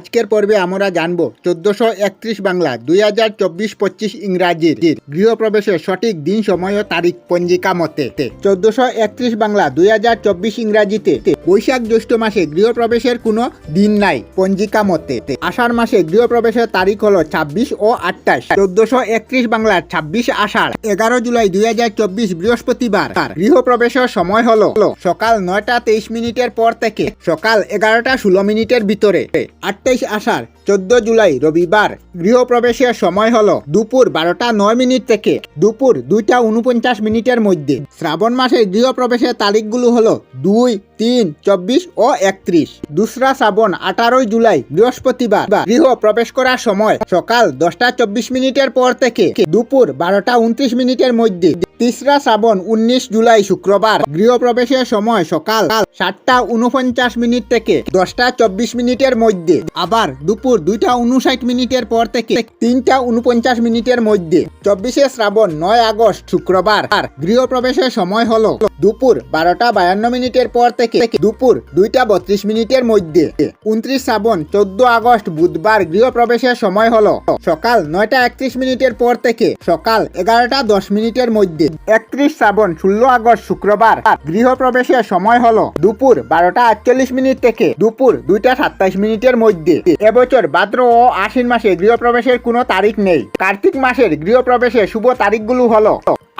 আজকের পর্বে আমরা জানব চোদ্দশো একত্রিশ বাংলা দুই হাজার চব্বিশ পঁচিশ ইংরাজির গৃহপ্রবেশের সঠিক দিন, সময় ও তারিখ পঞ্জিকা মতে। চোদ্দশো একত্রিশ বাংলা দুই হাজার চব্বিশ ইংরাজিতে বৈশাখ জ্যৈষ্ঠ মাসে গৃহপ্রবেশের কোনো দিন নাই, পঞ্জিকা মতে। আষাঢ় মাসে গৃহপ্রবেশের তারিখ হলো ছাব্বিশ ও আটাইশ চোদ্দশো একত্রিশ বাংলার ছাব্বিশ আষাঢ়। এগারো জুলাই দুই হাজার চব্বিশ বৃহস্পতিবার। তার গৃহপ্রবেশের সময় হলো সকাল নয়টা তেইশ মিনিটের পর থেকে সকাল এগারোটা ষোলো মিনিটের ভিতরে। আটাইশ আষাঢ়, চোদ্দ জুলাই রবিবার। গৃহপ্রবেশের সময় হলো দুপুর বারোটা নয় মিনিট থেকে দুপুর দুইটা উনপঞ্চাশ মিনিটের মধ্যে। শ্রাবণ মাসে গৃহপ্রবেশের তারিখগুলো হলো দুই তিন, চব্বিশ ও একত্রিশ। দুসরা শ্রাবণ, আঠারোই জুলাই, বৃহস্পতিবার। গৃহ প্রবেশ করার সময় সকাল দশটা চব্বিশ মিনিটের পর থেকে দুপুর বারোটা উনত্রিশ মিনিটের মধ্যে তিসরা শ্রাবণ, উনিশ জুলাই শুক্রবার। গৃহপ্রবেশের সময় সকাল সাতটা উনপঞ্চাশ মিনিট থেকে দশটা চব্বিশ মিনিটের মধ্যে আবার দুপুর দুইটা উনষাট মিনিটের পর থেকে তিনটা উনপঞ্চাশ মিনিটের মধ্যে চব্বিশে শ্রাবণ, নয় আগস্ট শুক্রবার। আর গৃহপ্রবেশের সময় হলো দুপুর বারোটা বায়ান্ন মিনিটের পর থেকে দুপুর দুইটা বত্রিশ মিনিটের মধ্যে। উনত্রিশ শ্রাবণ চোদ্দ আগস্ট বুধবার গৃহপ্রবেশের সময় হলো। সকাল নয়টা একত্রিশ মিনিটের পর থেকে সকাল এগারোটা দশ মিনিটের মধ্যে। একত্রিশ শ্রাবণ ষোলো আগস্ট শুক্রবার গৃহপ্রবেশের সময় হলো। দুপুর বারোটা আটচল্লিশ মিনিট থেকে দুপুর দুইটা সাতাইশ মিনিটের মধ্যে। এবছর ভাদ্র ও আশ্বিন মাসে গৃহপ্রবেশের কোনো তারিখ নেই। কার্তিক মাসের গৃহপ্রবেশের শুভ তারিখগুলো হলো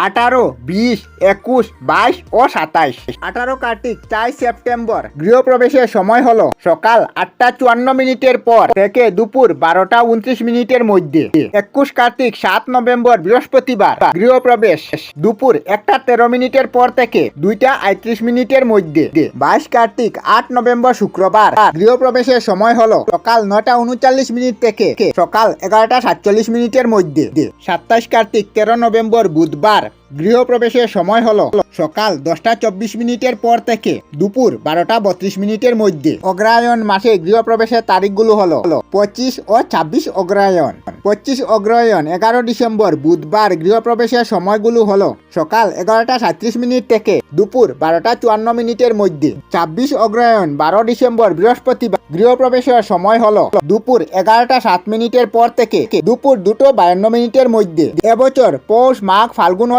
আঠারো, বিশ, একুশ, বাইশ ও সাতাইশ। আঠারো কার্তিক, চার সেপ্টেম্বর। গৃহপ্রবেশের সময় হলো সকাল আটটা চুয়ান্ন মিনিটের পর থেকে দুপুর বারোটা উনত্রিশ মিনিটের মধ্যে। একুশ কার্তিক, সাত নভেম্বর, বৃহস্পতিবার। গৃহপ্রবেশ দুপুর একটা তেরো মিনিটের পর থেকে দুইটা আটত্রিশ মিনিটের মধ্যে। বাইশ কার্তিক, আট নভেম্বর, শুক্রবার। গৃহপ্রবেশের সময় হলো সকাল নটা উনচল্লিশ মিনিট থেকে সকাল এগারোটা সাতচল্লিশ মিনিটের মধ্যে। সাতাইশ কার্তিক, তেরো নভেম্বর, বুধবার। back. গৃহপ্রবেশের সময় হলো সকাল দশটা চব্বিশ মিনিটের পর থেকে দুপুর বারোটা বত্রিশ মিনিটের মধ্যে। অগ্রায়ণ মাসে গৃহপ্রবেশের তারিখগুলো হলো পঁচিশ ও ছাব্বিশ অগ্রায়ণ পঁচিশ অগ্রহায়ণ, এগারো ডিসেম্বর, বুধবার গৃহপ্রবেশের সময়গুলো হলো সকাল এগারোটা সাঁত্রিশ মিনিট থেকে দুপুর বারোটা চুয়ান্ন মিনিটের মধ্যে। ছাব্বিশ অগ্রহায়ণ, বারো ডিসেম্বর, বৃহস্পতিবার গৃহপ্রবেশের সময় হলো দুপুর এগারোটা সাত মিনিটের পর থেকে দুপুর দুটো বায়ান্ন মিনিটের মধ্যে। এবছর পৌষ, মাঘ, ফাল্গুন ও